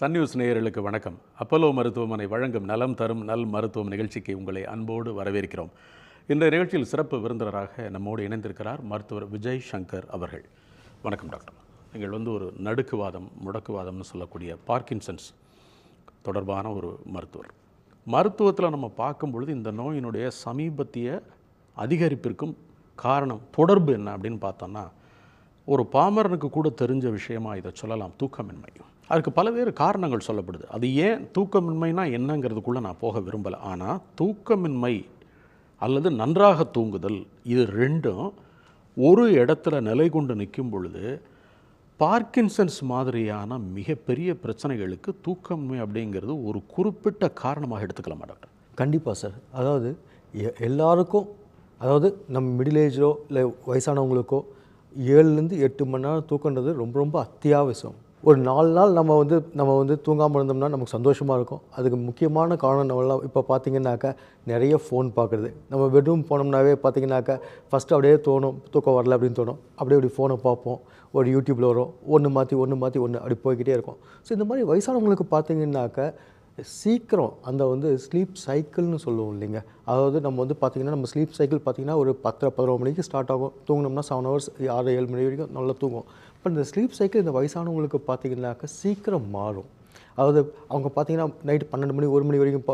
Sun news நேயர்களுக்கு வணக்கம். Apollo மருத்துவமனை வழங்கும் நலம் தரும் நல் மருத்துவம் நிகழ்ச்சிக்கு உங்களை அன்போடு வரவேற்கிறோம். இந்த நிகழ்ச்சியில் சிறப்பு விருந்தினராக நம்மோடு இணைந்திருக்கிறார் மருத்துவர் விஜய் சங்கர் அவர்கள். வணக்கம் டாக்டர். நீங்கள் வந்து ஒரு நடுக்குவாதம் முடக்குவாதம்னு சொல்லக்கூடிய பார்க்கின்சன்ஸ் தொடர்பான ஒரு மருத்துவர். மருத்துவத்தில் நம்ம பார்க்கும் பொழுது இந்த நோயினுடைய சமீபத்திய அதிகரிப்பிற்கும் காரணம் தொடர்பு என்ன அப்படின்னு பார்த்தோன்னா ஒரு பாமரனுக்கு கூட தெரிஞ்ச விஷயமா இதை சொல்லலாம் தூக்கமின்மை அதுக்கு பல்வேறு காரணங்கள் சொல்லப்படுது. அது ஏன் தூக்கமின்மைனா என்னங்கிறதுக்குள்ளே நான் போக விரும்பலை. ஆனால் தூக்கமின்மை அல்லது நன்றாக தூங்குதல் இது ரெண்டும் ஒரு இடத்துல நிலை கொண்டு நிற்கும் பொழுது பார்க்கின்சன்ஸ் மாதிரியான மிகப்பெரிய பிரச்சனைகளுக்கு தூக்கமின்மை அப்படிங்கிறது ஒரு குறிப்பிட்ட காரணமாக எடுத்துக்கலாமா டாக்டர் கண்டிப்பாக சார். அதாவது எ- எல்லாருக்கும் அதாவது நம்ம மிடில் ஏஜோ இல்லை வயசானவங்களுக்கோ ஏழுலேருந்து எட்டு மணி நேரம் தூக்கன்றது ரொம்ப ரொம்ப அத்தியாவசியம். ஒரு நாலு நாள் நம்ம வந்து நம்ம வந்து தூங்காமல் இருந்தோம்னா நமக்கு சந்தோஷமாக இருக்கும். அதுக்கு முக்கியமான காரணம் நம்மளாம் இப்போ பார்த்தீங்கன்னாக்கா நிறைய ஃபோன் பார்க்குறது நம்ம பெட்ரூம் போனோம்னாவே பார்த்தீங்கன்னாக்கா ஃபஸ்ட்டு அப்படியே தோணும் தூக்கம் வரல அப்படின்னு தோணும். அப்படியே அப்படி ஃபோனை பார்ப்போம். ஒரு யூடியூப்பில் வரும். ஒன்று மாற்றி ஒன்று மாற்றி ஒன்று அப்படி போய்கிட்டே இருக்கும். ஸோ இந்த மாதிரி வயசானவங்களுக்கு பார்த்தீங்கன்னாக்கா சீக்கிரம் அந்த வந்து ஸ்லீப் சைக்கிள்னு சொல்லுவோம் இல்லைங்க. அதாவது நம்ம வந்து பார்த்திங்கன்னா நம்ம ஸ்லீப் சைக்கிள் பார்த்திங்கன்னா ஒரு பத்தரை பதினொரு மணிக்கு ஸ்டார்ட் ஆகும். தூங்கினோம்னா செவன் ஹவர்ஸ் ஆறு ஏழு மணி வரைக்கும் நல்லா தூங்கும். இப்போ இந்த ஸ்லீப் சைக்கிள் இந்த வயசானவங்களுக்கு பார்த்திங்கனாக்கா சீக்கிரம் மாறும். அதாவது அவங்க பார்த்தீங்கன்னா நைட் பன்னெண்டு மணி ஒரு மணி வரைக்கும்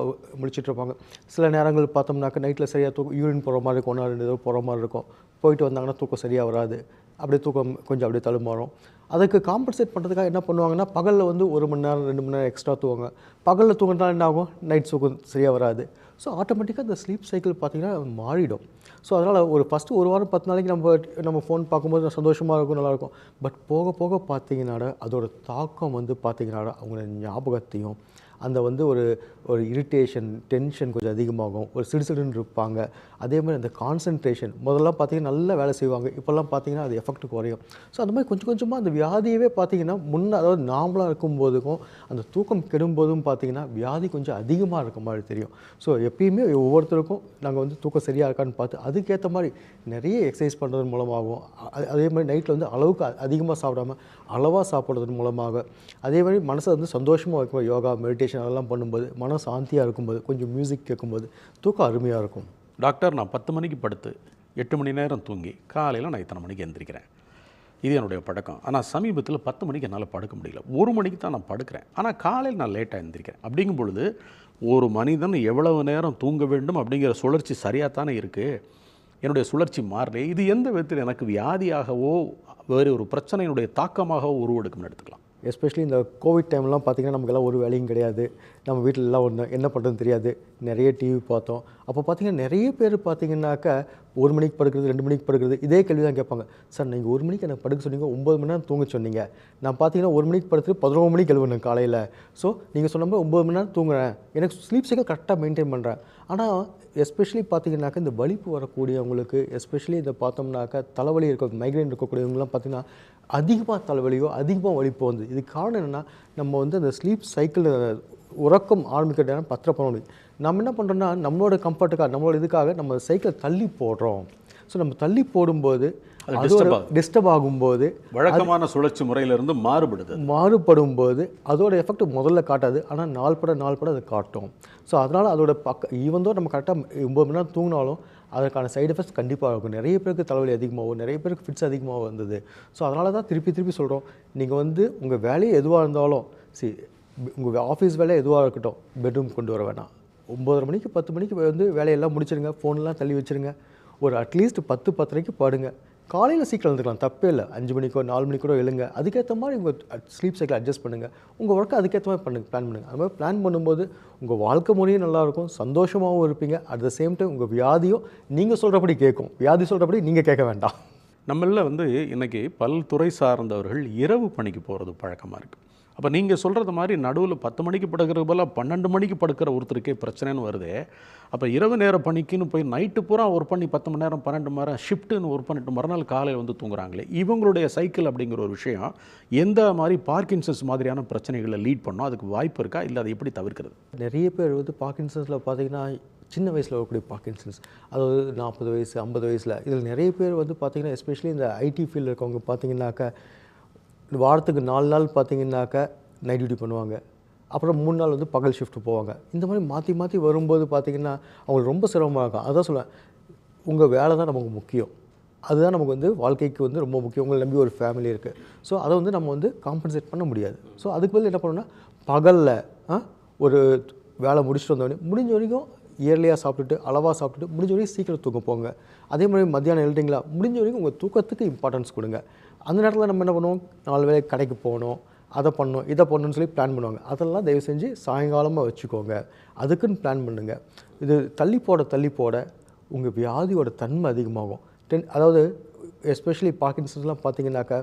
முடிச்சுட்டு இருப்பாங்க. சில நேரங்கள் பார்த்தோம்னாக்கா நைட்டில் சரியாக தூக்கம் யூரின் போகிற மாதிரி இருக்கும் ஒன்றா ரெண்டு தடவை போகிற மாதிரி இருக்கும். போயிட்டு வந்தாங்கன்னா தூக்கம் சரியாக வராது. அப்படியே தூக்கம் கொஞ்சம் அப்படியே தடுமாறும் அதுக்கு காம்பன்சேட் பண்ணுறதுக்காக என்ன பண்ணுவாங்கன்னா பகலில் வந்து ஒரு மணி நேரம் ரெண்டு மணி நேரம் எக்ஸ்ட்ரா தூங்குவாங்க பகலில் தூங்கினா என்ன ஆகும்? நைட் தூக்கம் சரியாக வராது. ஸோ ஆட்டோமேட்டிக்காக இந்த ஸ்லீப் சைக்கிள் பார்த்தீங்கன்னா மாறிடும். ஸோ அதனால் ஒரு ஃபஸ்ட்டு ஒரு வாரம் பத்து நாளைக்கு நம்ம நம்ம ஃபோன் பார்க்கும்போது சந்தோஷமாக இருக்கும் நல்லாயிருக்கும் பட் போக போக பார்த்தீங்கன்னா அதோட தாக்கம் வந்து பார்த்தீங்கன்னா அவங்களோட ஞாபகத்தையும் அந்த வந்து ஒரு ஒரு இரிட்டேஷன் டென்ஷன் கொஞ்சம் அதிகமாகும். ஒரு சிடுசிடுன்னு இருப்பாங்க. அதே மாதிரி அந்த கான்சன்ட்ரேஷன் முதல்லாம் பார்த்தீங்கன்னா நல்லா வேலை செய்வாங்க. இப்போல்லாம் பார்த்தீங்கன்னா அது எஃபெக்ட் குறையும். ஸோ அந்த மாதிரி கொஞ்சம் கொஞ்சமாக அந்த வியாதியவே பார்த்திங்கன்னா முன்ன அதாவது நார்மலாக இருக்கும்போதுக்கும் அந்த தூக்கம் கெடும்போதும் பார்த்தீங்கன்னா வியாதி கொஞ்சம் அதிகமாக இருக்க மாதிரி தெரியும். ஸோ எப்பயுமே ஒவ்வொருத்தருக்கும் நாங்கள் வந்து தூக்கம் சரியாக இருக்கான்னு பார்த்து அதுக்கேற்ற மாதிரி நிறைய எக்ஸசைஸ் பண்ணுறது மூலமாகவும் அதே மாதிரி நைட்டில் வந்து அளவுக்கு அதிகமாக சாப்பிடாம அளவாக சாப்பிட்றது மூலமாக அதே மாதிரி மனசை வந்து சந்தோஷமாக வைக்கும். யோகா மெடிடேஷன் அதெல்லாம் பண்ணும்போது மன சாந்தியாக இருக்கும்போது கொஞ்சம் மியூசிக் கேட்கும்போது தூக்கம் அருமையாக இருக்கும். டாக்டர் நான் பத்து மணிக்கு படுத்து எட்டு மணி நேரம் தூங்கி காலையில் நான் இத்தனை மணிக்கு எந்திரிக்கிறேன். இது என்னுடைய பழக்கம். ஆனால் சமீபத்தில் பத்து மணிக்கு என்னால் படுக்க முடியல. ஒரு மணிக்கு தான் நான் படுக்கிறேன். ஆனால் காலையில் நான் லேட்டாக எழுந்திருக்கிறேன் அப்படிங்கும் பொழுது ஒரு மனிதன் எவ்வளவு நேரம் தூங்க வேண்டும் அப்படிங்கிற சுழற்சி சரியாக தானே இருக்குது என்னுடைய சுழற்சி மாறல இது எந்த விதத்தில் எனக்கு வியாதியாகவோ வேறு ஒரு பிரச்சனையினுடைய தாக்கமாகவோ உருவெடுக்கும்னு எடுத்துக்கலாம். எஸ்பெஷலி இந்த கோவிட் டைம்லாம் பார்த்தீங்கன்னா நமக்கெல்லாம் ஒரு வேலையும் கிடையாது. நம்ம வீட்டில் எல்லாம் ஒன்று என்ன பண்ணுறதுன்னு தெரியாது. நிறைய டிவி பார்த்தோம். அப்போ பார்த்தீங்கன்னா நிறைய பேர் பார்த்தீங்கன்னாக்கா ஒரு மணிக்கு படுக்கிறது ரெண்டு மணிக்கு படுக்கிறது இதே கேள்வி தான் கேட்பாங்க. சார் நீங்கள் ஒரு மணிக்கு எனக்கு படுக்க சொன்னீங்க ஒம்பது மணி நேரம் தூங்க சொன்னீங்க. நான் பார்த்தீங்கன்னா ஒரு மணிக்கு படுத்துட்டு பதினோரு மணிக்கு எழுவணும் காலையில். ஸோ நீங்கள் சொன்ன மாதிரி ஒம்பது மணி நேரம் தூங்குறேன். எனக்கு ஸ்லீப் சைக்கிள் கரெக்டாக மெயின்டைன் பண்ணுறேன் ஆனால் எஸ்பெஷலி பார்த்தீங்கன்னாக்கா இந்த வலிப்பு வரக்கூடியவங்களுக்கு எஸ்பெஷலி இதை பார்த்தோம்னாக்கா தலைவலி இருக்க மைக்ரைன் இருக்கக்கூடியவங்களாம் பார்த்தீங்கன்னா அதிகமாக தலைவலியோ அதிகமாக வலிப்போ வந்து இதுக்கு காரணம் என்னென்னா நம்ம வந்து அந்த ஸ்லீப் சைக்கிள் உறக்கம் ஆரம்பிக்கிற நேரம் பத்திர பண்ண முடியும் நம்ம என்ன பண்ணுறோம்னா நம்மளோட கம்ஃபர்ட்டுக்காக நம்மளோட இதுக்காக நம்ம சைக்கிளை தள்ளி போடுறோம். ஸோ நம்ம தள்ளி போடும்போது. டிஸ்டர்ப் ஆகும்போது வழக்கமான சுழற்சி முறையிலிருந்து மாறுபடுது மாறுபடும் போது அதோட எஃபெக்ட் முதல்ல காட்டாது ஆனால் நாள் பட நாள் பட அது காட்டும். ஸோ அதனால் அதோட பக்க ஈவந்தோ நம்ம கரெக்டாக ஒம்பது மணி நேரம் தூங்கினாலும் அதற்கான சைடு எஃபெக்ட்ஸ் கண்டிப்பாக இருக்கும். நிறைய பேருக்கு தலைவலி அதிகமாகும் நிறைய பேருக்கு ஃபிட்ஸ் அதிகமாக வந்தது. ஸோ அதனால தான் திருப்பி திருப்பி சொல்கிறோம் நீங்கள் வந்து உங்கள் வேலையை எதுவாக இருந்தாலும் சி உங்கள் ஆஃபீஸ் வேலை எதுவாக இருக்கட்டும் பெட்ரூம் கொண்டு வர வேணாம். ஒம்பதரை மணிக்கு பத்து மணிக்கு வந்து வேலையெல்லாம் முடிச்சிருங்க. ஃபோன்லாம் தள்ளி வச்சிருங்க. ஒரு அட்லீஸ்ட் பத்து பத்தரைக்கு பாடுங்க. காலையில் சீக்கிரம் எழுந்துக்கலாம். தப்பே இல்லை. அஞ்சு மணிக்கோ நாலு மணிக்கூட எழுங்க. அதுக்கேற்ற மாதிரி உங்கள் ஸ்லீப் சைக்கிள் அட்ஜஸ்ட் பண்ணுங்கள் உங்கள் ஒர்க்கை அதுக்கேற்ற மாதிரி பண்ணுங்க. பிளான் பண்ணுங்கள் அது மாதிரி பிளான் பண்ணும்போது உங்கள் வாழ்க்கை முறையும் நல்லாயிருக்கும் சந்தோஷமாகவும் இருப்பீங்க. அட் த சேம் டைம் உங்கள் வியாதியும் நீங்கள் சொல்கிறபடி கேட்கும். வியாதி சொல்கிறபடி நீங்கள் கேட்க வேண்டாம். நம்மளில் வந்து இன்றைக்கி பல்துறை சார்ந்தவர்கள் இரவு பணிக்கு போகிறது பழக்கமாக இருக்குது அப்போ நீங்கள் சொல்கிறது மாதிரி நடுவில் பத்து மணிக்கு படுக்கிற போல பன்னெண்டு மணிக்கு படுக்கிற ஒருத்தருக்கே பிரச்சனைன்னு வருது. அப்போ இரவு நேர பணிக்குன்னு போய் நைட்டு பூரா ஒர்க் பண்ணி பத்து மணி நேரம் பன்னெண்டு மணி நேரம் ஷிஃப்ட்டுன்னு ஒர்க் பண்ணிட்டு மறுநாள் காலையில் வந்து தூங்குறாங்களே. இவங்களுடைய சைக்கிள் அப்படிங்கிற ஒரு விஷயம் எந்த மாதிரி பார்க்கின்சன்ஸ் மாதிரியான பிரச்சனைகளை லீட் பண்ணோம் அதுக்கு வாய்ப்பு இருக்கா? இல்லை அதை எப்படி தவிர்க்கிறது? நிறைய பேர் வந்து பார்க்கின்சன்ஸில் பார்த்தீங்கன்னா சின்ன வயசில் வரக்கூடிய பார்க்கின்சன்ஸ் அதாவது நாற்பது வயசு ஐம்பது வயசில் இதில் நிறைய பேர் வந்து பார்த்திங்கன்னா எஸ்பெஷலி இந்த ஐடி ஃபீல்டில் இருக்கவங்க பார்த்தீங்கன்னாக்கா வாரத்துக்கு நாலு நாள் பார்த்தீங்கன்னாக்கா நைட் டியூட்டி பண்ணுவாங்க. அப்புறம் மூணு நாள் வந்து பகல் ஷிஃப்ட் போவாங்க. இந்த மாதிரி மாற்றி மாற்றி வரும்போது பார்த்திங்கன்னா அவங்களுக்கு ரொம்ப சிரமமாக இருக்கும். அதான் சொல்லுவேன் உங்கள் வேலை தான் நமக்கு முக்கியம். அதுதான் நமக்கு வந்து வாழ்க்கைக்கு வந்து ரொம்ப முக்கியம். உங்களை நம்பி ஒரு ஃபேமிலி இருக்குது ஸோ அதை வந்து நம்ம வந்து காம்பன்சேட் பண்ண முடியாது. ஸோ அதுக்கு பதில் என்ன பண்ணணும்னா பகலில் ஒரு வேலை முடிச்சுட்டு வந்தோடனே முடிஞ்ச வரைக்கும் இயர்லியாக சாப்பிட்டுட்டு அளவாக சாப்பிட்டுட்டு முடிஞ்ச வரைக்கும் சீக்கிரம் தூங்க போங்க. அதே மாதிரி மத்தியானம் எழுதிங்களா முடிஞ்ச வரைக்கும் உங்கள் தூக்கத்துக்கு இம்பார்ட்டன்ஸ் கொடுங்க. அந்த நேரத்தில் நம்ம என்ன பண்ணுவோம்? நாலு வேலை கடைக்கு போகணும் அதை பண்ணணும் இதை பண்ணணும்னு சொல்லி பிளான் பண்ணுவாங்க. அதெல்லாம் தயவு செஞ்சு சாயங்காலமாக வச்சுக்கோங்க. அதுக்குன்னு பிளான் பண்ணுங்கள் இது தள்ளி போட தள்ளி போட உங்கள் வியாதியோட தன்மை அதிகமாகும். டென் அதாவது எஸ்பெஷலி பார்க்கின்சன்ஸ்லாம் பார்த்தீங்கன்னாக்கா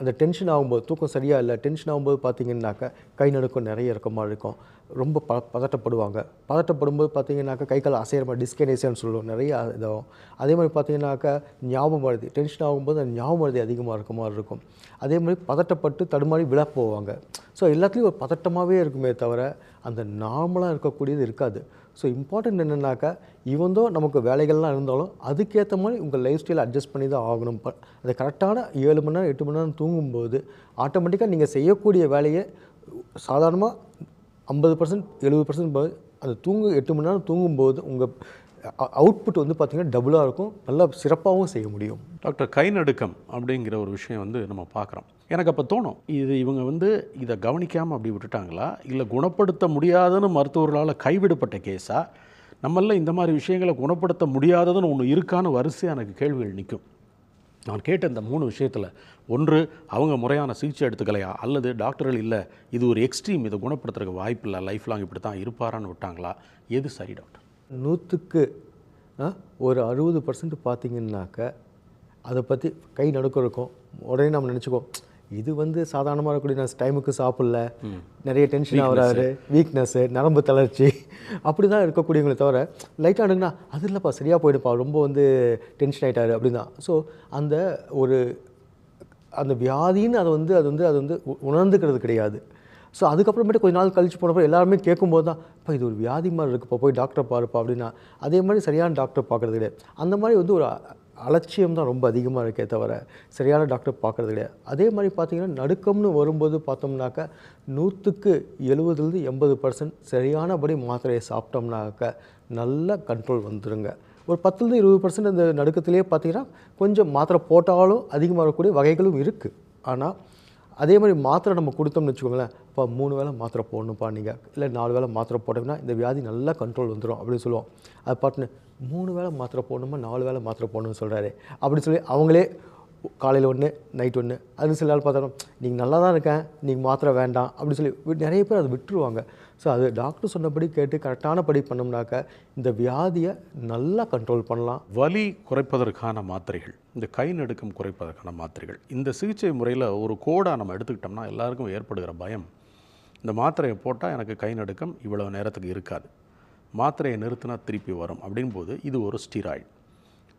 அந்த டென்ஷன் ஆகும்போது தூக்கம் சரியாக இல்லை டென்ஷன் ஆகும்போது பார்த்தீங்கன்னாக்கா கை நடுக்கம் நிறைய இருக்க மாதிரி இருக்கும். ரொம்ப ப பதட்டப்படுவாங்க. பதட்டப்படும்போது பார்த்தீங்கன்னாக்கா கை கால் அசைகிற மாதிரி டிஸ்கனேசியன்னு சொல்லுவோம். நிறைய இதாகும். அதே மாதிரி பார்த்தீங்கன்னாக்கா ஞாபகம் வருது. டென்ஷன் ஆகும்போது அந்த ஞாபகம் வருது அதிகமாக இருக்க மாதிரி இருக்கும். அதே மாதிரி பதட்டப்பட்டு தடுமாறி விழா போவாங்க. ஸோ எல்லாத்துலேயும் ஒரு பதட்டமாகவே இருக்குமே தவிர அந்த நார்மலாக இருக்கக்கூடியது இருக்காது. ஸோ இம்பார்ட்டண்ட் என்னென்னாக்கா இவந்தோ நமக்கு வேலைகள்லாம் இருந்தாலும் அதுக்கேற்ற மாதிரி உங்கள் லைஃப் ஸ்டைலை அட்ஜஸ்ட் பண்ணி தான் ஆகணும். ப அது கரெக்டான ஏழு மணி நேரம் எட்டு மணி நேரம் தூங்கும்போது ஆட்டோமேட்டிக்காக நீங்கள் செய்யக்கூடிய வேலையை சாதாரணமாக ஐம்பது பர்சன்ட் எழுபது பர்சன்ட் அந்த தூங்கு எட்டு மணி நேரம் தூங்கும்போது உங்கள் அவுட்புட் வந்து பார்த்திங்கன்னா டபுளாக இருக்கும். நல்லா சிறப்பாகவும் செய்ய முடியும். டாக்டர் கை நடுக்கம் அப்படிங்கிற ஒரு விஷயம் வந்து நம்ம பார்க்குறோம். எனக்கு அப்போ தோணும் இது இவங்க வந்து இதை கவனிக்காமல் அப்படி விட்டுட்டாங்களா? இல்லை குணப்படுத்த முடியாதுன்னு மருத்துவர்களால் கைவிடப்பட்ட கேஸா? நம்மள இந்த மாதிரி விஷயங்களை குணப்படுத்த முடியாததுன்னு ஒன்று இருக்கான்னு வரிசையாக எனக்கு கேள்விகள் நிற்கும் நான் கேட்ட இந்த மூணு விஷயத்தில் ஒன்று அவங்க முறையான சிகிச்சை எடுத்துக்கலையா? அல்லது டாக்டர்கள் இல்லை இது ஒரு எக்ஸ்ட்ரீம் இதை குணப்படுத்துறதுக்கு வாய்ப்பு இல்லை லைஃப் லாங் இப்படி தான் இருப்பாரான்னு விட்டாங்களா? எது சரி டாக்டர்? நூற்றுக்கு ஒரு அறுபது பர்சன்ட் பார்த்தீங்கன்னாக்க அதை பற்றி கை நடுக்கம் இருக்கும். உடனே நம்ம நினச்சிக்கோ இது வந்து சாதாரணமாக இருக்கக்கூடிய டைமுக்கு சாப்பிடல. நிறைய டென்ஷன் ஆகிறாரு. வீக்னஸ்ஸு நரம்பு தளர்ச்சி. அப்படி தான் இருக்கக்கூடியவங்களே தவிர லைட்டாக அணுகுனா அது இல்லைப்பா சரியாக போயிடுப்பா ரொம்ப வந்து டென்ஷன் ஆகிட்டாரு அப்படின்னு. தான் ஸோ அந்த ஒரு அந்த வியாதின்னு அதை வந்து அது வந்து அது வந்து உணர்ந்துக்கிறது கிடையாது. ஸோ அதுக்கப்புறமேட்டு கொஞ்ச நாள் கழிச்சு போனப்போ எல்லாருமே கேட்கும்போது தான் இப்போ இது ஒரு வியாதி மாதிரி இருக்குப்பா போய் டாக்டரை பாருப்பா அப்படின்னா அதே மாதிரி சரியான டாக்டர் பார்க்குறது கிடையாது. அந்த மாதிரி வந்து ஒரு அ- அலட்சியம் தான் ரொம்ப அதிகமாக இருக்கே தவிர சரியான டாக்டர் பார்க்குறது கிடையாது. அதே மாதிரி பார்த்தீங்கன்னா நடுக்கம்னு வரும்போது பார்த்தோம்னாக்க நூற்றுக்கு எழுபதுலேருந்து எண்பது பர்சன்ட் சரியானபடி மாத்திரையை சாப்பிட்டோம்னாக்க நல்ல கண்ட்ரோல் வந்துடுங்க ஒரு பத்துலேருந்து இருபது பர்சன்ட் அந்த நடுக்கத்திலே பார்த்தீங்கன்னா கொஞ்சம் மாத்திரை போட்டாலும் அதிகமாக இருக்கக்கூடிய வகைகளும் இருக்குது ஆனால் அதே மாதிரி மாத்திரை நம்ம கொடுத்தோம்னு வச்சுக்கோங்களேன் இப்போ மூணு வேளை மாத்திரை போடணும்ப்பா நீங்கள் இல்லை நாலு வேளை மாத்திரை போட்டோம்னா இந்த வியாதி நல்லா கண்ட்ரோல் வந்துடும் அப்படின்னு சொல்லுவோம். அது பார்த்துன்னு மூணு வேளை மாத்திரை போடணுமா நாலு வேளை மாத்திரை போடணும்னு சொல்கிறாரு அப்படின்னு சொல்லி அவங்களே காலையில் ஒன்று நைட் ஒன்று அது சில நாள் பார்த்தாலும் நீங்கள் நல்லா தான் இருக்கேன் நீங்கள் மாத்திரை வேண்டாம் அப்படின்னு சொல்லி நிறைய பேர் அதை விட்டுருவாங்க. ஸோ அது டாக்டர் சொன்னபடி கேட்டு கரெக்டான படி பண்ணோம்னாக்க இந்த வியாதியை நல்லா கண்ட்ரோல் பண்ணலாம். வலி குறைப்பதற்கான மாத்திரைகள் இந்த கை நடுக்கம் குறைப்பதற்கான மாத்திரைகள் இந்த சிகிச்சை முறையில் ஒரு கோடாக நம்ம எடுத்துக்கிட்டோம்னா எல்லாருக்கும் ஏற்படுகிற பயம் இந்த மாத்திரையை போட்டால் எனக்கு கை நடுக்கம் இவ்வளோ நேரத்துக்கு இருக்காது. மாத்திரையை நிறுத்தினா திருப்பி வரும் அப்படின் போது இது ஒரு ஸ்டீராய்டு.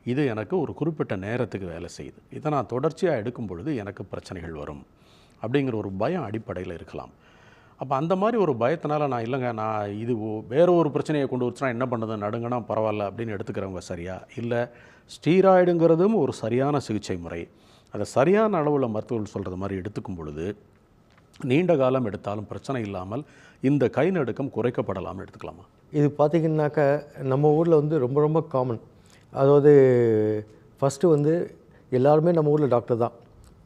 இது எனக்கு ஒரு குறிப்பிட்ட நேரத்துக்கு வேலை செய்யுது. இதை நான் தொடர்ச்சியாக எடுக்கும் பொழுது எனக்கு பிரச்சனைகள் வரும் அப்படிங்கிற ஒரு பயம் அடிப்படையில் இருக்கலாம். அப்போ அந்த மாதிரி ஒரு பயத்தினால நான் இல்லைங்க நான் இது ஒ- வேற ஒரு பிரச்சனையை கொண்டு வச்சுனா என்ன பண்ணுது நடுங்கன்னா பரவாயில்ல அப்படின்னு எடுத்துக்கிறவங்க சரியா? இல்லை ஸ்டீராய்டுங்கிறதும் ஒரு சரியான சிகிச்சை முறை. அதை சரியான அளவில் மருத்துவர்கள் சொல்கிறது மாதிரி எடுத்துக்கும் பொழுது நீண்ட காலம் எடுத்தாலும் பிரச்சனை இல்லாமல் இந்த கை நடுக்கம் குறைக்கப்படலாம்னு எடுத்துக்கலாமா? இது பார்த்திங்கனாக்கா நம்ம ஊரில் வந்து ரொம்ப ரொம்ப காமன் அதாவது ஃபஸ்ட்டு வந்து எல்லாருமே நம்ம ஊரில் டாக்டர் தான்.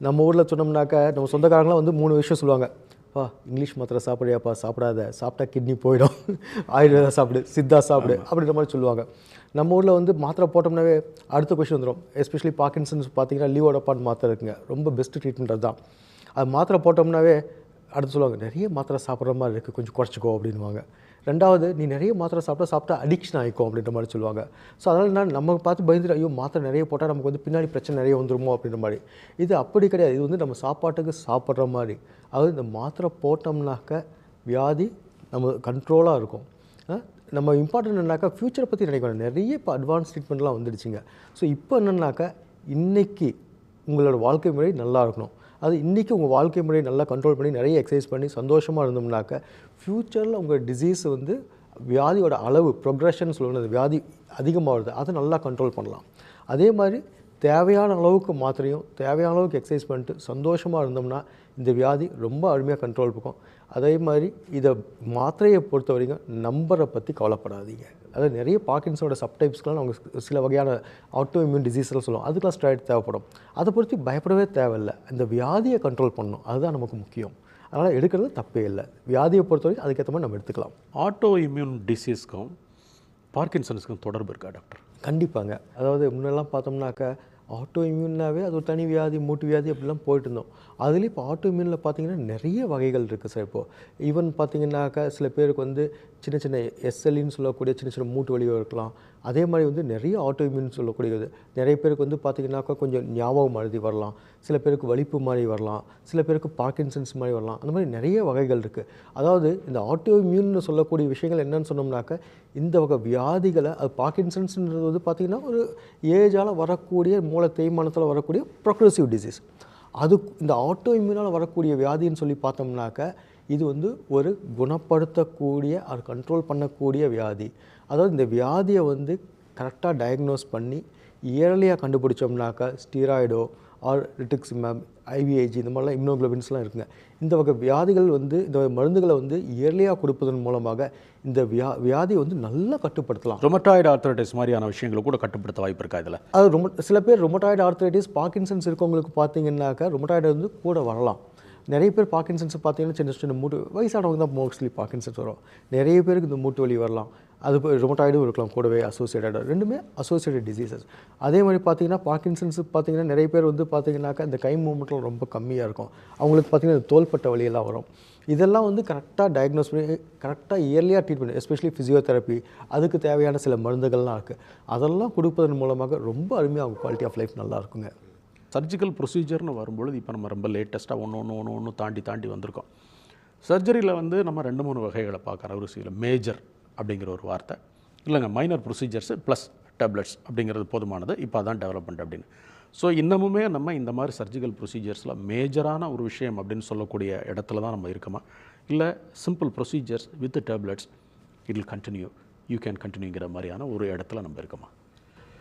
நம்ம ஊரில் சொன்னோம்னாக்கா நம்ம சொந்தக்காரங்களாம் வந்து மூணு விஷயம் சொல்லுவாங்க. பா இங்கிலீஷ் மாத்திரை சாப்பிட்றியாப்பா சாப்பிடாத. சாப்பிட்டா கிட்னி போயிடும். ஆயுர்வேதா சாப்பிடு சித்தா சாப்பிடு அப்படின்ற மாதிரி சொல்லுவாங்க. நம்ம ஊரில் வந்து மாத்திரை போட்டோம்னாவே அடுத்த கொஷின் வந்துடும் எஸ்பெஷலி பார்க்கின்சன்ஸ் பார்த்தீங்கன்னா லீவோடப்பான் மாத்திரை இருக்குங்க. ரொம்ப பெஸ்ட் ட்ரீட்மெண்ட் அதுதான் அது மாத்திரை போட்டோம்னாவே அடுத்து சொல்லுவாங்க நிறைய மாத்திரை சாப்பிட்ற மாதிரி இருக்குது கொஞ்சம் குறைச்சிக்கோ அப்படின்வாங்க ரெண்டாவது நீ நிறைய மாத்திரை சாப்பிட்டா சாப்பிட்டா அடிக்ஷன் ஆகிக்கும் அப்படின்ற மாதிரி சொல்லுவாங்க. ஸோ அதனால் என்ன நம்ம பார்த்து பயந்துட்டு ஐயோ மாத்திரை நிறைய போட்டால் நமக்கு வந்து பின்னாடி பிரச்சனை நிறைய வந்துருமோ அப்படின்ற மாதிரி. இது அப்படி கிடையாது. இது வந்து நம்ம சாப்பாட்டுக்கு சாப்பிட்ற மாதிரி. அதாவது இந்த மாத்திரை போட்டோம்னாக்க வியாதி நம்ம கண்ட்ரோலாக இருக்கும். நம்ம இம்பார்ட்டன்ட் என்னன்னாக்கா ஃப்யூச்சரை பற்றி நினைக்கணும். நிறைய இப்போ அட்வான்ஸ் ட்ரீட்மெண்ட்லாம் வந்துடுச்சுங்க. ஸோ இப்போ என்னன்னாக்கா இன்றைக்கி உங்களோட வாழ்க்கை முறை நல்லா இருக்கணும். அது இன்றைக்கி உங்கள் வாழ்க்கை முறையை நல்லா கண்ட்ரோல் பண்ணி நிறைய எக்ஸசைஸ் பண்ணி சந்தோஷமாக இருந்தோம்னாக்க ஃப்யூச்சரில் உங்கள் டிசீஸ் வந்து வியாதியோட அளவு ப்ரொக்ரெஷன் சொல்லணும் வியாதி அதிகமாகுது அதை நல்லா கண்ட்ரோல் பண்ணலாம். அதே மாதிரி தேவையான அளவுக்கு மாத்திரையும் தேவையான அளவுக்கு எக்ஸசைஸ் பண்ணிட்டு சந்தோஷமாக இருந்தோம்னா இந்த வியாதி ரொம்ப அருமையாக கண்ட்ரோல் இருக்கும் அதே மாதிரி இதை மாத்திரையை பொறுத்த வரைக்கும் நம்பரை பற்றி கவலைப்படாதீங்க. அதாவது நிறைய பார்க்கின்ஸோட சப்டைப்ஸ்க்கெலாம் அவங்க சில வகையான ஆட்டோ இம்யூன் டிசீஸ்லாம் சொல்லுவோம் அதுக்கெலாம் ஸ்ட்ராய்ட் தேவைப்படும். அதை பொறுத்து பயப்படவே தேவையில்லை. இந்த வியாதியை கண்ட்ரோல் பண்ணணும். அதுதான் நமக்கு முக்கியம். அதனால் எடுக்கிறது தப்பே இல்லை. வியாதியை பொறுத்த வரைக்கும் அதுக்கேற்ற மாதிரி நம்ம எடுத்துக்கலாம். ஆட்டோ இம்யூன் டிசீஸ்க்கும் பார்க்கின்சன்ஸ்க்கும் தொடர்பு இருக்கா டாக்டர்? கண்டிப்பாங்க. அதாவது முன்னெல்லாம் பார்த்தோம்னாக்க ஆட்டோ இம்யூன்னாவே அது ஒரு தனி வியாதி மூட்டு வியாதி அப்படிலாம் போயிட்டு இருந்தோம் அதுலேயும் இப்போ ஆட்டோ இம்யூனில் பார்த்தீங்கன்னா நிறைய வகைகள் இருக்குது சார் இப்போது ஈவன் பார்த்தீங்கன்னாக்கா சில பேருக்கு வந்து சின்ன சின்ன எஸ்எல்இன்னு சொல்லக்கூடிய சின்ன சின்ன மூட்டு வலி இருக்கலாம். அதே மாதிரி வந்து நிறைய ஆட்டோ இம்யூன் சொல்லக்கூடியது. நிறைய பேருக்கு வந்து பார்த்தீங்கன்னாக்கா கொஞ்சம் ஞாபகம் மருதி வரலாம். சில பேருக்கு வலிப்பு மாதிரி வரலாம். சில பேருக்கு பார்க்கின்சன்ஸ் மாதிரி வரலாம். அந்த மாதிரி நிறைய வகைகள் இருக்குது அதாவது இந்த ஆட்டோ இம்யூன்னு சொல்லக்கூடிய விஷயங்கள் என்னன்னு சொன்னோம்னாக்க இந்த வகை வியாதிகளை அது பார்க்கின்சன்ஸ்ன்றது வந்து பார்த்திங்கன்னா ஒரு ஏஜால் வரக்கூடிய மூளை தேய்மானத்தில் வரக்கூடிய ப்ரொக்ரெசிவ் டிசீஸ் அது இந்த ஆட்டோ இம்யூனால் வரக்கூடிய வியாதின்னு சொல்லி பார்த்தோம்னாக்க இது வந்து ஒரு குணப்படுத்தக்கூடிய அது கண்ட்ரோல் பண்ணக்கூடிய வியாதி. அதாவது இந்த வியாதியை வந்து கரெக்டாக டயக்னோஸ் பண்ணி இயர்லியாக கண்டுபிடிச்சோம்னாக்கா ஸ்டீராய்டோ ஆர் ரிட்டுக்ஸிமேம் ஐவிஐஜி இந்த மாதிரிலாம் இம்னோக்ளோபின்ஸ்லாம் இருக்குங்க. இந்த வகை வியாதிகள் வந்து இந்த மருந்துகளை வந்து இயர்லியாக கொடுப்பதன் மூலமாக இந்த வியா வியாதியை வந்து நல்லா கட்டுப்படுத்தலாம். ரொமட்டாய்டு ஆர்த்தரைட்டிஸ் மாதிரியான விஷயங்களை கூட கட்டுப்படுத்த வாய்ப்பு இருக்கா இதில்? அது ரொம்ப சில பேர் ரொமட்டாய்டு ஆர்த்ரைட்டிஸ் பார்க்கின்சன்ஸ் இருக்கவங்களுக்கு பார்த்தீங்கன்னாக்கா ரொமட்டாய்டு வந்து கூட வரலாம். நிறைய பேர் பார்க்கின்சன்ஸ் பார்த்தீங்கன்னா சின்ன சின்ன மூட்டு வயசானவங்க தான் மோஸ்ட்லி பார்க்கின்சன்ஸ் வரும். நிறைய பேருக்கு இந்த மூட்டு வலி வரலாம். அது ரொமட்டாய்டும் இருக்கலாம் கூடவே அசோசியேட்டடாக ரெண்டுமே அசோசியேட்டட் டிசீசஸ் அதே மாதிரி பார்த்தீங்கன்னா பார்க்கின்சன்ஸ் பார்த்தீங்கன்னா நிறைய பேர் வந்து பார்த்தீங்கன்னாக்கா இந்த கை மூமெண்ட்லாம் ரொம்ப கம்மியாக இருக்கும். அவங்களுக்கு பார்த்தீங்கன்னா இந்த தோள்பட்ட வரும். இதெல்லாம் வந்து கரெக்டாக டயக்னோஸ் பண்ணி கரெக்டாக இயர்லியாக ட்ரீட்மெண்ட் எஸ்பெஷலி ஃபிசியோதெரப்பி அதுக்கு தேவையான சில மருந்துகள்லாம் இருக்குது அதெல்லாம் கொடுப்பதன் மூலமாக ரொம்ப அருமையாக அவங்க குவாலிட்டி ஆஃப் லைஃப் நல்லா இருக்குங்க. சர்ஜிக்கல் ப்ரொசீஜர்னு வரும்பொழுது இப்போ நம்ம ரொம்ப லேட்டஸ்ட்டாக ஒன்று ஒன்று ஒன்று ஒன்று தாண்டி தாண்டி வந்திருக்கோம். சர்ஜரியில் வந்து நம்ம ரெண்டு மூணு வகைகளை பார்க்குறோம். ஒரு சில மேஜர் அப்படிங்கிற ஒரு வார்த்தை. இல்லைங்க மைனர் ப்ரொசீஜர்ஸு ப்ளஸ் டேப்லெட்ஸ் அப்படிங்கிறது போதுமானது. இப்போ அதான் டெவலப்மெண்ட் அப்படின்னு. ஸோ இன்னமுமே நம்ம இந்த மாதிரி சர்ஜிக்கல் ப்ரொசீஜர்ஸில் மேஜரான ஒரு விஷயம் அப்படின்னு சொல்லக்கூடிய இடத்துல தான் நம்ம இருக்கோமா? இல்லை simple procedures with tablets it will continue you can கண்டினியூங்கிற மாதிரியான ஒரு இடத்துல நம்ம இருக்கோமா?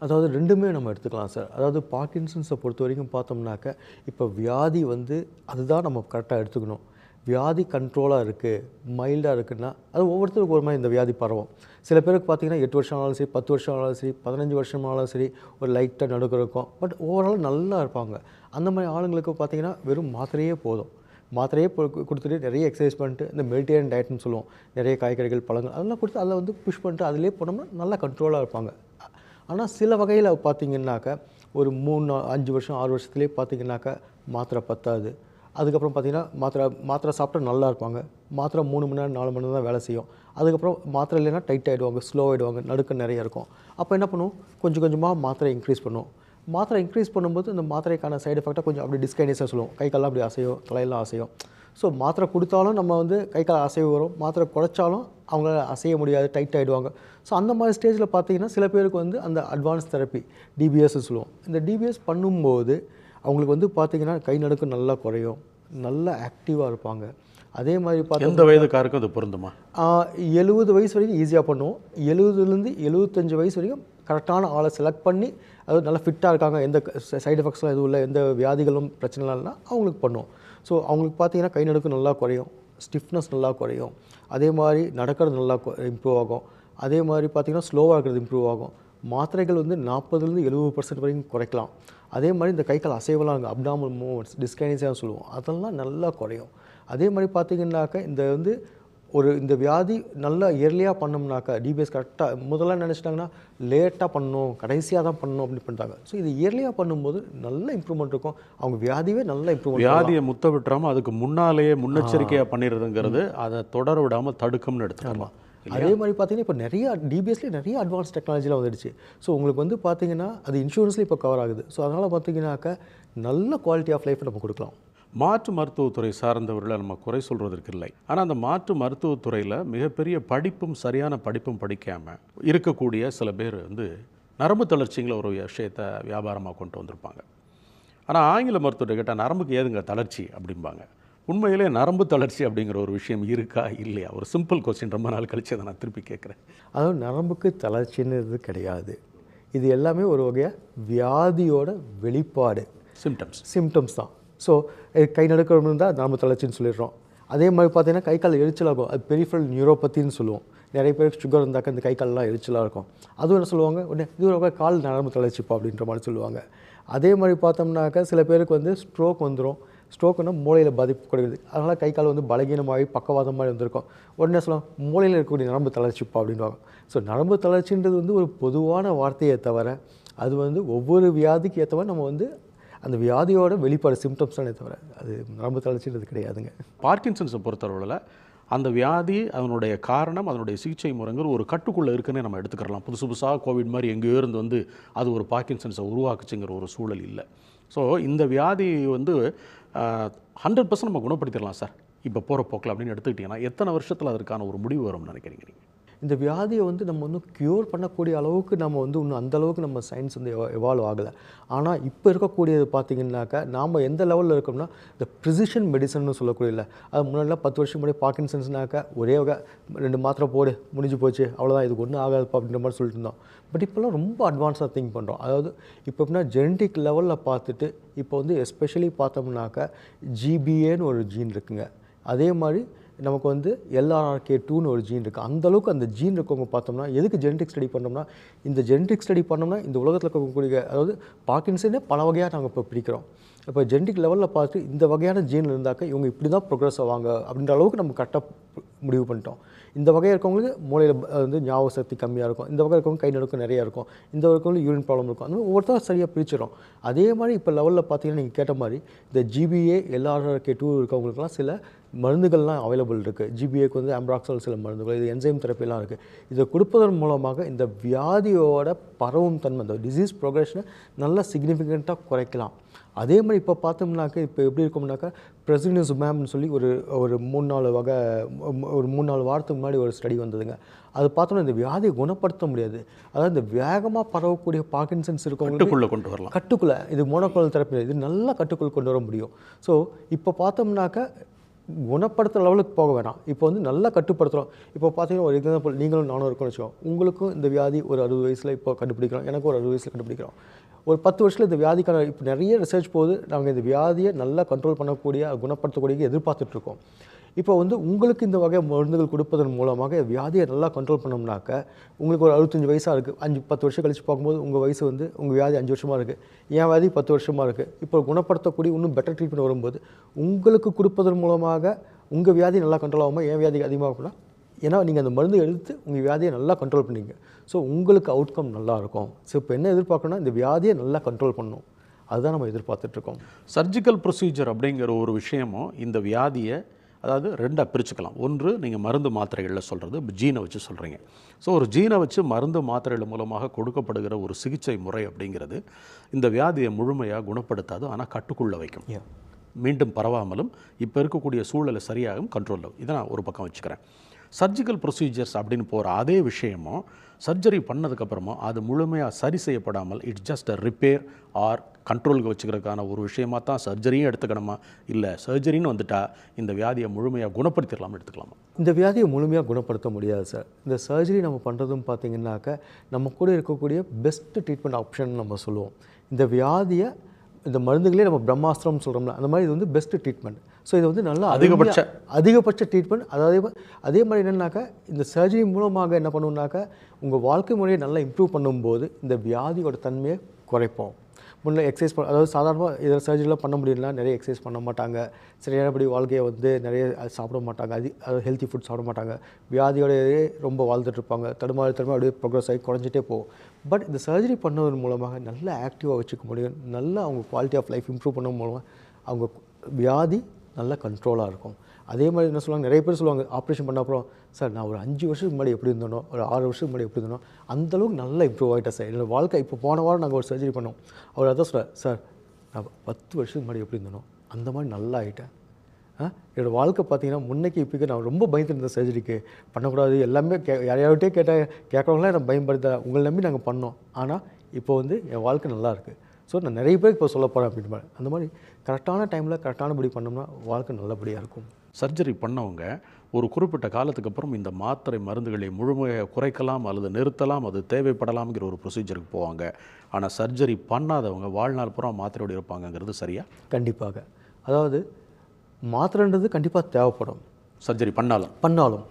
அதாவது ரெண்டுமே நம்ம எடுத்துக்கலாம் சார் அதாவது பார்க்கின்சன்ஸை பொறுத்த வரைக்கும் பார்த்தோம்னாக்க இப்போ வியாதி வந்து அதுதான் நம்ம கரெக்டாக எடுத்துக்கணும். வியாதி கண்ட்ரோலாக இருக்குது மைல்டாக இருக்குன்னா அது ஒவ்வொருத்தருக்கும் ஒரு மாதிரி இந்த வியாதி பரவும். சில பேருக்கு பார்த்திங்கன்னா எட்டு வருஷம் ஆனாலும் சரி பத்து வருஷம் ஆனாலும் சரி பதினஞ்சு வருஷம் ஆனாலும் சரி ஒரு லைட்டாக நடுக்கம் இருக்கும். பட் ஓவரால் நல்லா இருப்பாங்க. அந்த மாதிரி ஆளுங்களுக்கு பார்த்திங்கன்னா வெறும் மாத்திரையே போதும். மாத்திரையே கொடுத்துட்டு நிறைய எக்ஸசைஸ் பண்ணிட்டு இந்த மெடிடேரியன் டயட்னு சொல்லுவோம். நிறைய காய்கறிகள் பழங்கள் அதெல்லாம் கொடுத்து அதில் வந்து புஷ் பண்ணிட்டு அதிலே போனோம்னா நல்லா கண்ட்ரோலாக இருப்பாங்க. ஆனால் சில வகையில் பார்த்தீங்கன்னாக்கா ஒரு மூணு அஞ்சு வருஷம் ஆறு வருஷத்துலேயே பார்த்தீங்கன்னாக்கா மாத்திரை பத்தாது. அதுக்கப்புறம் பார்த்தீங்கன்னா மாத்திரை மாத்திரை சாப்பிட்டா நல்லா இருப்பாங்க. மாத்திரை மூணு மணி நேரம் நாலு மணி நேரம் தான் வேலை செய்யும். அதுக்கப்புறம் மாத்திரை இல்லைன்னா டைட் ஆகிடுவாங்க ஸ்லோ ஆகிடுவாங்க நடுக்கம் நிறைய இருக்கும். அப்போ என்ன பண்ணுவோம்? கொஞ்சம் கொஞ்சமாக மாத்திரை இன்க்ரீஸ் பண்ணுவோம். மாத்திரை இன்க்ரீஸ் பண்ணும்போது இந்த மாத்திரைக்கான சைடு எஃபெக்டாக கொஞ்சம் அப்படி டிஸ்கைனேஸாக சொல்லுவோம். கை கால்லாம் அப்படி அசையும் தலையெல்லாம் அசையும். ஸோ மாத்திரை கொடுத்தாலும் நம்ம வந்து கை கால் அசைவு வரும். மாத்திரை குறைச்சாலும் அவங்களால அசைய முடியாது டைட் ஆகிடுவாங்க ஸோ அந்த மாதிரி ஸ்டேஜில் பார்த்தீங்கன்னா சில பேருக்கு வந்து அந்த அட்வான்ஸ் தெரப்பி டிபிஎஸ்ன்னு சொல்லுவோம். இந்த டிபிஎஸ் பண்ணும்போது அவங்களுக்கு வந்து பார்த்தீங்கன்னா கை நடுக்கம் நல்லா குறையும். நல்லா ஆக்டிவாக இருப்பாங்க. அதே மாதிரி பார்த்தா எந்த வயதுக்காருக்கும் அது பொருந்துமா? எழுபது வயசு வரைக்கும் ஈஸியாக பண்ணுவோம். எழுபதுலேருந்து எழுபத்தஞ்சு வயசு வரைக்கும் கரெக்டான ஆளை செலக்ட் பண்ணி அதாவது நல்லா ஃபிட்டாக இருக்காங்க. எந்த சைடு எஃபெக்ட்ஸ்லாம் எதுவும் இல்லை. எந்த வியாதிகளும் பிரச்சனைலாம் இல்லைனா அவங்களுக்கு பண்ணுவோம். ஸோ அவங்களுக்கு பார்த்தீங்கன்னா கை நடுக்கம் நல்லா குறையும். ஸ்டிஃப்னஸ் நல்லா குறையும். அதே மாதிரி நடக்கிறது நல்லா இம்ப்ரூவ் ஆகும். அதே மாதிரி பார்த்தீங்கன்னா ஸ்லோவாக இருக்கிறது இம்ப்ரூவ் ஆகும். மாத்திரைகள் வந்து நாற்பதுலேருந்து எழுபது பர்சன்ட் வரைக்கும் குறைக்கலாம். அதே மாதிரி இந்த கை கால் அசைவெல்லாம் இருக்குது அப்டாமல் மூவ்மெண்ட்ஸ் டிஸ்கைனிஸாக சொல்லுவோம். அதெல்லாம் நல்லா குறையும். அதே மாதிரி பார்த்தீங்கன்னாக்கா இந்த வந்து ஒரு இந்த வியாதி நல்லா இயர்லியாக பண்ணோம்னாக்கா டிபிஎஸ் கரெக்டாக முதல்ல நினச்சிட்டாங்கன்னா லேட்டாக பண்ணணும் கடைசியாக தான் பண்ணணும் அப்படின்னு பண்ணிட்டாங்க. ஸோ இது இயர்லியாக பண்ணும்போது நல்ல இம்ப்ரூவ்மெண்ட் இருக்கும். அவங்க வியாதியே நல்ல இம்ப்ரூவ்மெண்ட் வியாதியை முத்த விட்டுறாம அதுக்கு முன்னாலேயே முன்னெச்சரிக்கையாக பண்ணிடுறதுங்கிறது அதை தொடர விடாமல் தடுக்கும்னு எடுத்துக்கலாம். அதே மாதிரி பார்த்தீங்கன்னா இப்போ நிறைய டிபிஎஸ்லேயே நிறைய அட்வான்ஸ் டெக்னாலஜிலாம் வந்துடுச்சு. ஸோ உங்களுக்கு வந்து பார்த்தீங்கன்னா அது இன்சூரன்ஸ்லேயும் இப்போ கவர் ஆகுது. ஸோ அதனால் பார்த்தீங்கன்னாக்கா நல்ல குவாலிட்டி ஆஃப் லைஃப் நம்ம கொடுக்கலாம். மாற்று மருத்துவத்துறை சார்ந்தவர்களை நம்ம குறை சொல்வதற்கு இல்லை. ஆனால் அந்த மாற்று மருத்துவத்துறையில் மிகப்பெரிய படிப்பும் சரியான படிப்பும் படிக்காமல் இருக்கக்கூடிய சில பேர் வந்து நரம்பு தளர்ச்சிங்கிற ஒரு விஷயத்தை வியாபாரமாக கொண்டு வந்திருப்பாங்க. ஆனால் ஆங்கில மருத்துவத்தை கேட்டால் நரம்புக்கு ஏதுங்க தளர்ச்சி அப்படிம்பாங்க. உண்மையிலே நரம்பு தளர்ச்சி அப்படிங்கிற ஒரு விஷயம் இருக்கா? இல்லையா? ஒரு சிம்பிள் கொஸ்டின் ரொம்ப நாள் கழிச்சு அதை நான் திருப்பி கேட்குறேன். அதாவது நரம்புக்கு தளர்ச்சின்றது கிடையாது. இது எல்லாமே ஒரு வகையாக வியாதியோட வெளிப்பாடு. சிம்டம்ஸ் சிம்டம்ஸ் தான். ஸோ கை நடுக்கம் இருந்தால் நரம்பு தளர்ச்சின்னு சொல்லிடுறோம். அதே மாதிரி பார்த்தீங்கன்னா கை கால் எரிச்சலாகும் அது பெரிஃபரல் நியூரோபத்தின்னு சொல்லுவோம். நிறைய பேருக்கு சுகர் இருந்தாக்க இந்த கை கால்லாம் எரிச்சலாக இருக்கும். அதுவும் என்ன சொல்லுவாங்க? உடனே இது ஒரு கால் நரம்பு தளர்ச்சிப்பா அப்படின்ற மாதிரி சொல்லுவாங்க. அதே மாதிரி பார்த்தோம்னாக்கா சில பேருக்கு வந்து ஸ்ட்ரோக் வந்துடும் ஸ்ட்ரோக்குன்னா மூளையில் பாதிப்பு கொடுக்குது. அதனால் கை கால் வந்து பலகீனமாகி பக்கவாதம் மாதிரி வந்திருக்கும். உடனே சொல்லலாம் மூளையில் இருக்கக்கூடிய நரம்பு தளர்ச்சிப்பா அப்படின்வாங்க ஸோ நரம்பு தளர்ச்சின்றது வந்து ஒரு பொதுவான வார்த்தையை தவிர அது வந்து ஒவ்வொரு வியாதிக்கு ஏற்றவரை நம்ம வந்து அந்த வியாதியோட வெளிப்பாடு சிம்டம்ஸ் தானே தவிர அது நரம்பு தளர்ச்சின்றது கிடையாதுங்க. பார்க்கின்சன்ஸை பொறுத்தளவில் அந்த வியாதி அதனுடைய காரணம் அதனுடைய சிகிச்சை முறைங்கிற ஒரு கட்டுக்குள்ளே இருக்குன்னு நம்ம எடுத்துக்கிறலாம். புதுசு புதுசாக கோவிட் மாதிரி எங்கேயோ இருந்து வந்து அது ஒரு பார்க்கின்சன்ஸை உருவாக்குச்சுங்கிற ஒரு சூழல் இல்லை. ஸோ இந்த வியாதி வந்து ஹண்ட்ரட் பர்சன்ட் நம்ம குணப்படுத்திடலாம் சார். இப்போ போகிற போக்கில் அப்படின்னு எடுத்துக்கிட்டிங்கன்னா எத்தனை வருஷத்தில் அதற்கான ஒரு முடிவு வரும்னு நினைக்கிறீங்க நீங்கள் இந்த வியாதியை வந்து நம்ம வந்து க்யூர் பண்ணக்கூடிய அளவுக்கு நம்ம வந்து இன்னும் அந்த அளவுக்கு நம்ம சயின்ஸ் வந்து எவால்வ் ஆகலை. ஆனால் இப்போ இருக்கக்கூடியது பார்த்தீங்கன்னாக்கா நாம் எந்த லெவலில் இருக்கோம்னா இந்த ப்ரிசிஷன் மெடிசன்னு சொல்லக்கூடிய இல்லை. அது முன்னாடிலாம் பத்து வருஷம் முன்னாடி பார்க்கின்சன்ஸ்னாக்கா ஒரே வகை ரெண்டு மாத்திரை போடு முடிஞ்சு போச்சு அவ்வளோதான் இதுக்கு ஒன்றும் ஆகாதுப்பா அப்படின்ற மாதிரி சொல்லிட்டு இருந்தோம். பட் இப்போல்லாம் ரொம்ப அட்வான்ஸாக திங்க் பண்ணுறோம் அதாவது இப்போ எப்படின்னா ஜெனடிக் லெவலில் பார்த்துட்டு இப்போ வந்து எஸ்பெஷலி பார்த்தோம்னாக்கா ஜிபிஏன்னு ஒரு ஜீன் இருக்குங்க. அதே மாதிரி நமக்கு வந்து எல்ஆர்ஆர்கே டூன்னு ஒரு ஜீன் இருக்குது அந்தளவுக்கு அந்த ஜீன் இருக்கவங்க பார்த்தோம்னா எதுக்கு ஜெனடிக் ஸ்டடி பண்ணோம்னா இந்த ஜெனடிக் ஸ்டடி பண்ணோம்னா இந்த உலகத்தில் இருக்கக்கூடிய அதாவது பார்க்கின்சனே பல வகையாக நாங்கள் இப்போ பிரிக்கிறோம். இப்போ ஜெனடிக் லெவலில் பார்த்து இந்த வகையான ஜீன் இருந்தாக்க இவங்க இப்படி தான் ப்ரோக்ரஸ் ஆவாங்க அப்படின்ற அளவுக்கு நம்ம கரெக்டாக முடிவு பண்ணிட்டோம். இந்த வகையாக இருக்கவங்களுக்கு மூளையில் வந்து ஞாபக சக்தி கம்மியாக இருக்கும். இந்த வகை இருக்கவங்க கை நடுக்கம் நிறையா இருக்கும். இந்த வகை இருக்கவங்களுக்கு யூரின் ப்ராப்ளம் இருக்கும். அந்த ஒவ்வொருத்தரும் சரியாக பிரிச்சிடும் அதே மாதிரி இப்போ லெவலில் பார்த்தீங்கன்னா நீங்கள் கேட்ட மாதிரி இந்த ஜிபிஏ எல்ஆர்ஆர்கே டூ இருக்கவங்களுக்குலாம் சில மருந்துகள்லாம் அவைலபிள் இருக்குது ஜிபிஏக்கு வந்து ஆம்ப்ராக்சல் சில மருந்துகள் இது என்சைம் தெரப்பிலாம் இருக்குது இதை கொடுப்பதன் மூலமாக இந்த வியாதியோட பரவும் தன்மை இந்த டிசீஸ் ப்ரோக்ரஷனை நல்லா சிக்னிஃபிகண்ட்டாக குறைக்கலாம். அதே மாதிரி இப்போ பார்த்தோம்னாக்க இப்போ எப்படி இருக்கும்னாக்கா பிரசினிசுமேம்னு சொல்லி ஒரு ஒரு மூணு நாலு வகை ஒரு மூணு நாலு வாரத்துக்கு முன்னாடி ஒரு ஸ்டடி வந்ததுங்க. அது பார்த்தோம்னா இந்த வியாதியை குணப்படுத்த முடியாது. அதாவது இந்த வேகமாக பரவக்கூடிய பார்க்கின்சன்ஸ் இருக்கவங்களுக்கு கட்டுக்குள்ளே கொண்டு வரலாம். கட்டுக்குள்ளே இது மோனோகுலல் தெரப்பி இது நல்லா கட்டுக்குள் கொண்டு வர முடியும். ஸோ இப்போ பார்த்தோம்னாக்கா குணப்படுத்துகிற லெவலுக்கு போக வேணாம். இப்போ வந்து நல்லா கட்டுப்படுத்துகிறோம் இப்போ பார்த்தீங்கன்னா ஒரு எக்ஸாம்பிள் நீங்களும் நானும் இருக்கோம்னு வச்சுக்கோங்க. உங்களுக்கும் இந்த வியாதி ஒரு அறுபது வயசில் இப்போ கண்டுபிடிக்கிறோம் எனக்கும் ஒரு அறுபது வயசில் கண்டுபிடிக்கிறோம். ஒரு பத்து வருஷத்தில் இந்த வியாதிக்கான இப்போ நிறைய ரிசர்ச் போகுது. நாங்கள் இந்த வியாதியை நல்லா கண்ட்ரோல் பண்ணக்கூடிய குணப்படுத்தக்கூடிய எதிர்பார்த்துட்ருக்கோம் இப்போ வந்து உங்களுக்கு இந்த வகை மருந்துகள் கொடுப்பதன் மூலமாக வியாதியை நல்லா கண்ட்ரோல் பண்ணோம்னாக்க உங்களுக்கு ஒரு அறுபத்தஞ்சு வயசாக இருக்குது அஞ்சு பத்து வருஷம் கழிச்சு பார்க்கும்போது உங்கள் வயசு வந்து உங்கள் வியாதி அஞ்சு வருஷமாக இருக்குது என் வியாதி பத்து வருஷமாக இருக்குது இப்போ குணப்படுத்தக்கூடிய இன்னும் பெட்டர் ட்ரீட்மெண்ட் வரும்போது உங்களுக்கு கொடுப்பதன் மூலமாக உங்கள் வியாதி நல்லா கண்ட்ரோல் ஆகாமல் என் வியாதி அதிகமாகும்னா ஏன்னா நீங்கள் அந்த மருந்து எடுத்து உங்கள் வியாதியை நல்லா கண்ட்ரோல் பண்ணீங்க. ஸோ உங்களுக்கு அவுட்கம் நல்லாயிருக்கும் ஸோ இப்போ என்ன எதிர்பார்க்கணும்னா இந்த வியாதியை நல்லா கண்ட்ரோல் பண்ணணும். அதுதான் நம்ம எதிர்பார்த்துட்ருக்கோம் சர்ஜிக்கல் ப்ரொசீஜர் அப்படிங்கிற ஒரு விஷயமும் இந்த வியாதியை அதாவது ரெண்டாக பிரிச்சுக்கலாம். ஒன்று நீங்கள் மருந்து மாத்திரைகளில் சொல்கிறது ஜீனை வச்சு சொல்கிறீங்க ஸோ ஒரு ஜீனை வச்சு மருந்து மாத்திரைகள் மூலமாக கொடுக்கப்படுகிற ஒரு சிகிச்சை முறை அப்படிங்கிறது இந்த வியாதியை முழுமையாக குணப்படுத்தாது ஆனால் கட்டுக்குள்ளே வைக்கும். மீண்டும் பரவாமலும் இப்போ இருக்கக்கூடிய சூழலை சரியாகவும் கண்ட்ரோலில் இதை நான் ஒரு பக்கம் வச்சுக்கிறேன். சர்ஜிக்கல் ப்ரொசீஜர்ஸ் அப்படின்னு போகிற அதே விஷயமும் சர்ஜரி பண்ணதுக்கப்புறமா அது முழுமையாக சரி செய்யப்படாமல் it's just a repair or கண்ட்ரோலுக்கு வச்சுக்கிறதுக்கான ஒரு விஷயமா தான் சர்ஜரியும் எடுத்துக்கணுமா? இல்லை சர்ஜரின்னு வந்துட்டா இந்த வியாதியை முழுமையாக குணப்படுத்திடலாம்னு எடுத்துக்கலாமா? இந்த வியாதியை முழுமையாக குணப்படுத்த முடியாது சார். இந்த சர்ஜரி நம்ம பண்ணுறதும் பார்த்தீங்கன்னாக்க நம்ம கூட இருக்கக்கூடிய பெஸ்ட் ட்ரீட்மெண்ட் ஆப்ஷன் நம்ம சொல்லுவோம். இந்த வியாதியை இந்த மருந்துகளே நம்ம பிரம்மாஸ்திரம் சொல்கிறோம்ல அந்த மாதிரி இது வந்து பெஸ்ட் ட்ரீட்மெண்ட் ஸோ இது வந்து நல்லா அதிகபட்ச- அதிகபட்ச ட்ரீட்மெண்ட் அதாவது அதே மாதிரி என்னன்னாக்கா இந்த சர்ஜரி மூலமாக என்ன பண்ணுவோம்னாக்கா உங்கள் வாழ்க்கை முறையை நல்லா இம்ப்ரூவ் பண்ணும்போது இந்த வியாதியோட தன்மையை குறைப்போம். முன்னே எக்ஸசைஸ் பண்ண அதாவது சாதாரணமாக இதில் சர்ஜரிலாம் பண்ண முடியலனா நிறைய எக்ஸசைஸ் பண்ண மாட்டாங்க. சரியானபடி வாழ்க்கையை வந்து நிறைய அது சாப்பிட மாட்டாங்க. அது அது ஹெல்த்தி ஃபுட் சாப்பிட மாட்டாங்க. வியாதியோடையே ரொம்ப வாழ்ந்துட்டுருப்பாங்க தடுமாறி தடுமாறி அப்படியே ப்ரோக்ரஸ் ஆகி குறைஞ்சிட்டே போகும். பட் இந்த சர்ஜரி பண்ணதன் மூலமாக நல்ல ஆக்டிவாக வச்சுக்க முடியும். நல்லா அவங்க குவாலிட்டி ஆஃப் லைஃப் இம்ப்ரூவ் பண்ண மூலமாக அவங்க வியாதி நல்ல கண்ட்ரோலாக இருக்கும். அதே மாதிரி என்ன சொல்லுவாங்க? நிறைய பேர் சொல்லுவாங்க ஆப்ரேஷன் பண்ண அப்புறம் சார் நான் ஒரு அஞ்சு வருஷத்துக்கு முன்னாடி எப்படி இருந்தனோ ஒரு ஆறு வருஷத்துக்கு முன்னாடி எப்படி இருந்தனோ அந்தளவுக்கு நல்லா இம்ப்ரூவ் ஆகிட்டேன் சார். என்னோட வாழ்க்கை இப்போ போன வாரம் நாங்கள் ஒரு சர்ஜரி பண்ணோம். அவர் அதான் சொல்கிறார் சார் நான் பத்து வருஷத்துக்கு முன்னாடி எப்படி இருந்தனோ அந்த மாதிரி நல்லா ஆகிட்டேன் என்னோடய வாழ்க்கை பார்த்தீங்கன்னா முன்னைக்கு இப்போக்கு நான் ரொம்ப பயந்துருந்தேன் சர்ஜரிக்கு பண்ணக்கூடாது எல்லாமே கே யாரையாவிட்டே கேட்டால் கேட்குறவங்களாம் என்னை பயன்படுத்த உங்களை நம்பி நாங்கள் பண்ணோம். ஆனால் இப்போ வந்து என் வாழ்க்கை நல்லாயிருக்கு ஸோ நான் நிறைய பேருக்கு இப்போ சொல்ல போகிறேன் அப்படின்ற மாதிரி. அந்த மாதிரி கரெக்டான டைமில் கரெக்டானபடி பண்ணோம்னா வாழ்க்கை நல்லபடியாக இருக்கும். சர்ஜரி பண்ணவங்க ஒரு குறிப்பிட்ட காலத்துக்கு அப்புறம் இந்த மாத்திரை மருந்துகளை முழுமையாக குறைக்கலாம் அல்லது நிறுத்தலாம் அது தேவைப்படலாம்ங்கிற ஒரு ப்ரொசீஜருக்கு போவாங்க. ஆனால் சர்ஜரி பண்ணாதவங்க வாழ்நாள் பூரா மாத்திரையோடு இருப்பாங்கங்கிறது சரியா? கண்டிப்பாக. அதாவது மாத்திரைன்றது கண்டிப்பாக தேவைப்படும். சர்ஜரி பண்ணாலும். பண்ணாலும்.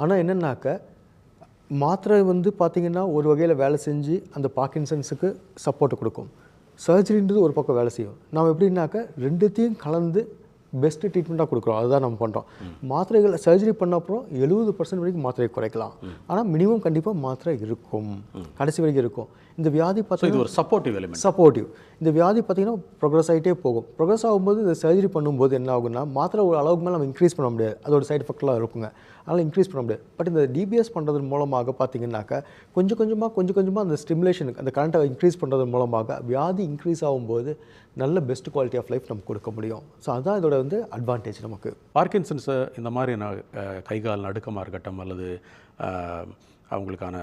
ஆனால் என்னென்னாக்க மாத்திரை வந்து பார்த்திங்கன்னா ஒரு வகையில் வேலை செஞ்சு அந்த பார்க்கின்சன்ஸுக்கு சப்போர்ட் கொடுக்கும். சர்ஜரின்றது ஒரு பக்கம் வேலை செய்யும். நம்ம எப்படின்னாக்க ரெண்டுத்தையும் கலந்து பெஸ்ட்டு ட்ரீட்மெண்ட்டாக கொடுக்குறோம். அதுதான் நம்ம பண்ணுறோம் மாத்திரைகள் சர்ஜரி பண்ண அப்புறம் எழுபது பர்சன்ட் வரைக்கும் மாத்திரை குறைக்கலாம். ஆனால் மினிமம் கண்டிப்பாக மாத்திரை இருக்கும். கடைசி வரைக்கும் இருக்கும். இந்த வியாதி பார்த்தீங்கன்னா ஒரு சப்போர்ட்டிவ் எலிமெண்ட் சப்போர்ட்டிவ் இந்த வியாதி பார்த்தீங்கன்னா ப்ரோக்ரஸ் ஆகிட்டே போகும். ப்ரோக்ரஸ் ஆகும்போது இந்த சர்ஜரி பண்ணும்போது என்ன ஆகும்னா மாத்திரை ஒரு அளவுக்கு மேலே நம்ம இன்க்ரீஸ் பண்ண முடியாது. அதோட சைடு எஃபெக்ட்லாம் இருக்குங்க. அதனால் இன்க்ரீஸ் பண்ண முடியாது. பட் இந்த டிபிஎஸ் பண்ணுறது மூலமாக பார்த்தீங்கன்னாக்கா கொஞ்சம் கொஞ்சமாக கொஞ்சம் கொஞ்சமாக அந்த ஸ்டிமுலேஷனுக்கு அந்த கரண்ட்டை இன்க்ரீஸ் பண்ணுறது மூலமாக வியாதி இன்க்ரீஸ் ஆகும்போது நல்ல பெஸ்ட் குவாலிட்டி ஆஃப் லைஃப் நமக்கு கொடுக்க முடியும். ஸோ அதுதான் இதோட வந்து அட்வான்டேஜ் நமக்கு. பார்க்கின்சன்ஸை இந்த மாதிரி கைகால் கை கால் நடுக்கமாக இருக்கட்டும் அல்லது அவங்களுக்கான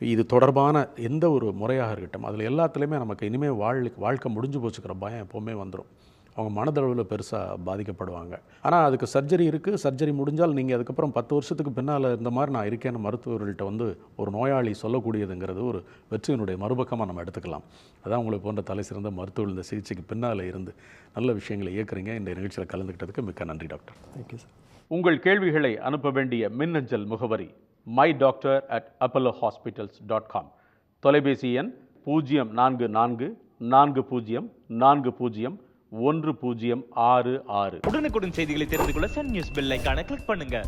இது தொடர்பான எந்த ஒரு முறையாக இருக்கட்டும் அதில் எல்லாத்துலேயுமே நமக்கு இனிமேல் வாழ் வாழ்க்கை முடிஞ்சு போச்சுக்கிற பயம் எப்போவுமே வந்துடும் அவங்க மனதளவில் பெருசாக பாதிக்கப்படுவாங்க. ஆனால் அதுக்கு சர்ஜரி இருக்குது சர்ஜரி முடிஞ்சால் நீங்கள் அதுக்கப்புறம் பத்து வருஷத்துக்கு பின்னால் இந்த மாதிரி நான் இருக்கேன்னு மருத்துவர்கள்ட்ட வந்து ஒரு நோயாளி சொல்லக்கூடியதுங்கிறது ஒரு வெற்றியினுடைய மறுபக்கமாக நம்ம எடுத்துக்கலாம். அதான் உங்களை போன்ற தலை சிறந்த மருத்துவர்கள் இந்த சிகிச்சைக்கு பின்னால் இருந்து நல்ல விஷயங்களை இயக்குறீங்க. இந்த நிகழ்ச்சியில் கலந்துக்கிட்டதுக்கு மிக்க நன்றி டாக்டர். தேங்க்யூ சார் உங்கள் கேள்விகளை அனுப்ப வேண்டிய மின்னஞ்சல் முகவரி my doctor at Apollo hospitals dot com தொலைபேசி எண் பூஜ்ஜியம் நான்கு நான்கு நான்கு பூஜ்ஜியம் நான்கு பூஜ்ஜியம் ஒன்று பூஜ்ஜியம் ஆறு ஆறு. உடனுக்குடன் செய்திகளை தெரிந்து கொள்ள சன் நியூஸ் பெல் ஐக்கான கிளிக் பண்ணுங்க.